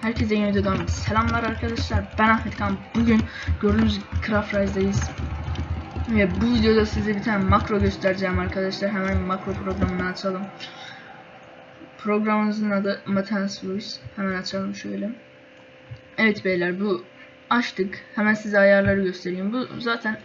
Herkese yeni videodan selamlar arkadaşlar. Ben Ahmet Kan. Bugün gördüğünüz gibi Craft Rise'dayız. Ve bu videoda size bir tane makro göstereceğim arkadaşlar. Hemen makro programını açalım. Programımızın adı Matens Voice. Hemen açalım şöyle. Evet beyler bu açtık. Hemen size ayarları göstereyim. Bu zaten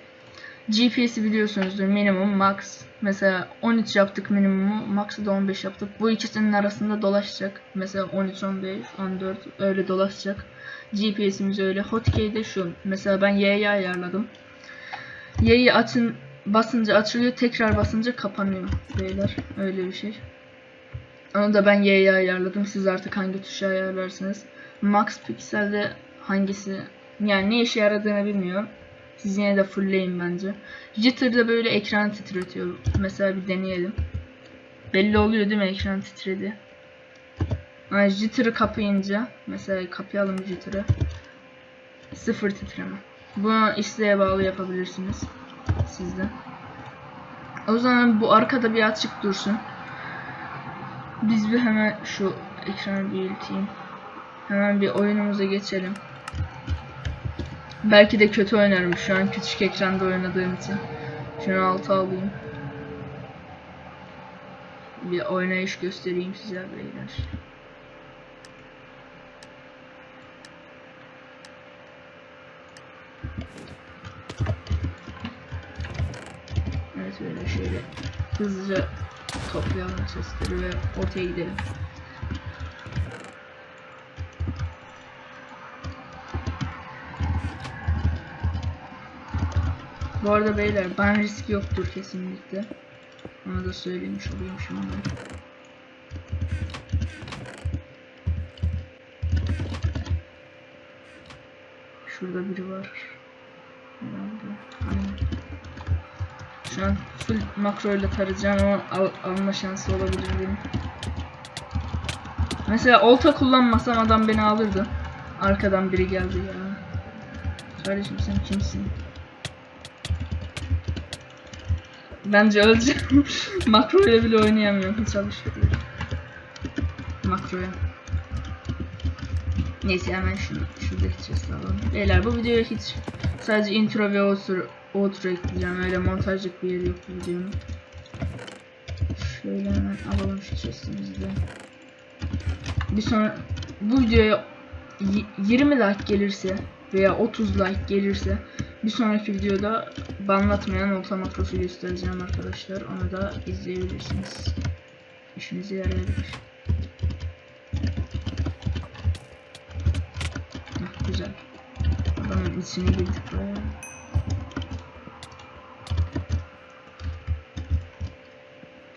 GPS'i biliyorsunuzdur. Minimum, max. Mesela 13 yaptık minimumu, max'ı da 15 yaptık. Bu ikisinin arasında dolaşacak. Mesela 13, 15, 14 öyle dolaşacak. GPS'imiz öyle. Hotkey de şu. Mesela ben Y'yi ayarladım. Y'yi açın basınca açılıyor, tekrar basınca kapanıyor beyler. Öyle bir şey. Onu da ben Y'yi ayarladım. Siz artık hangi tuşu ayarlarsınız. Max Pixel'de hangisi yani ne işe yaradığını bilmiyorum. Siz yine de fullleyin bence. Jitter'da böyle ekran titretiyor. Mesela bir deneyelim. Belli oluyor değil mi ekran titredi. Yani jitter'ı kapayınca mesela kapayalım jitter'ı. Sıfır titreme. Bunu isteğe bağlı yapabilirsiniz. Sizde. O zaman bu arkada bir açık dursun. Biz bir hemen şu ekranı büyüteyim. Hemen bir oyunumuza geçelim. Belki de kötü oynarım şu an küçük ekranda oynadığım için. Şunu alta alayım. Bir oynayış göstereyim size beyler. Evet böyle şöyle hızlıca toplayalım sesleri ve ortaya gidelim. Bu arada beyler ban riski yoktur kesinlikle. Onu da söylemiş olayım şimdi. Şurada biri var. Şu an full makro ile tarayacağım ama al, alma şansı olabilir benim. Mesela olta kullanmasam adam beni alırdı. Arkadan biri geldi ya. Kardeşim sen kimsin? Bence öleceğim. Makro ile bile oynayamıyorum. Hiç alışveriyorum. Makroya. Neyse hemen şunu, şuradaki chest'i alalım. Beyler bu videoya hiç sadece intro ve outro, outro ekleyeceğim. Öyle montajlık bir yeri yok bu videonun. Şöyle hemen alalım şu chest'imizi de. Bir sonra bu videoya y- 20 like gelirse veya 30 like gelirse bir sonraki videoda banlatmayan olta makrosu göstereceğim arkadaşlar. Onu da izleyebilirsiniz. İşinize yarayabilir. Heh, güzel. Adamın içine girdik bayağı.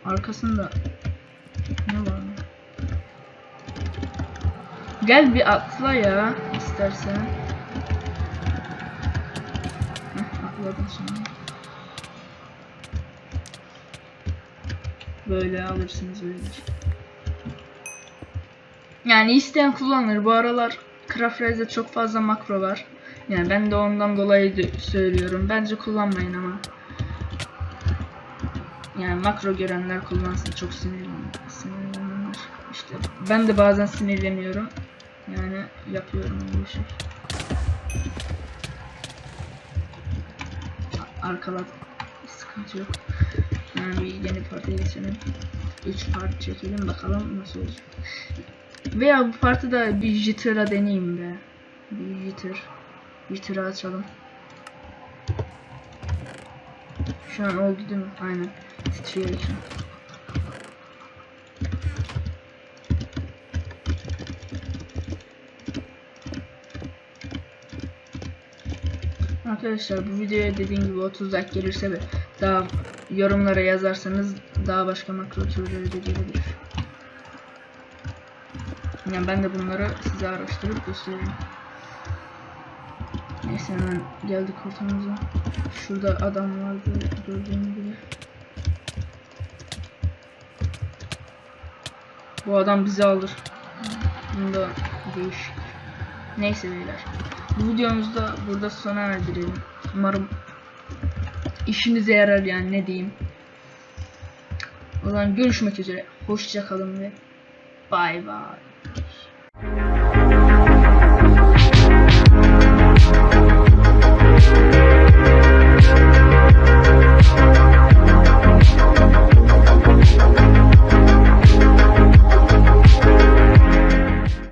Arkasında ne var? Gel bir atla ya istersen. Atladım şimdi. Böyle alırsınız böyle. Yani isteyen kullanır. Bu aralar Craft Rise'de çok fazla makro var. Yani ben de ondan dolayı söylüyorum. Bence kullanmayın ama. Yani makro görenler kullansın. Çok sinirlenir. İşte ben de bazen sinirleniyorum. Yani yapıyorum öyle bir Arkaladım. Sıkıntı yok. Yani bir yeni partiye geçelim. 3 part çekelim bakalım nasıl olacak. Veya bu partide bir jitter'a deneyeyim be. Bir jitter. Jitter'ı açalım. Şu an oldu değil mi? Aynen. Titriyor ekran. Arkadaşlar bu videoya dediğim gibi 30 like gelirse ve daha yorumlara yazarsanız daha başka makro türleri de gelebilir. Yani ben de bunları size araştırıp göstereyim. Neyse hemen geldik ortamıza. Şurada adam vardı gördüğüm gibi. Bu adam bizi alır. Bunda değişik. Neyse beyler. Bu videomuzda burada sona erdirelim. Umarım işinize yarar yani ne diyeyim. O zaman görüşmek üzere. Hoşça kalın ve bay bay.